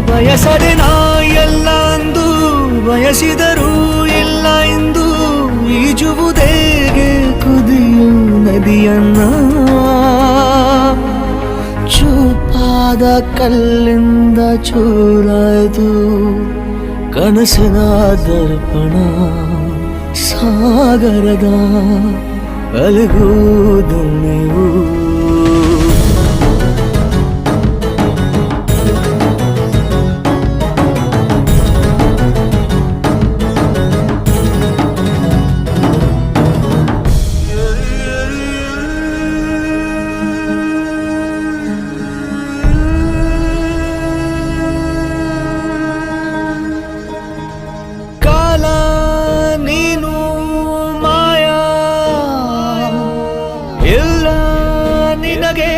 ಬಯಸದೆ ನಾ ಎಲ್ಲ ಅಂದು, ಬಯಸಿದರೂ ಇಲ್ಲ ಎಂದು ಈಜುವುದೇಗೆ ಕುದಿಯು ನದಿಯನ್ನ. ಚೂಪಾದ ಕಲ್ಲಿಂದ ಚೂರಾಯ್ದು ಕನಸಿನ ದರ್ಪಣ. ಸಾಗರದ ಅಲಗುವುದು ನೀವು ಎಲ್ಲ ನಿನಗೇ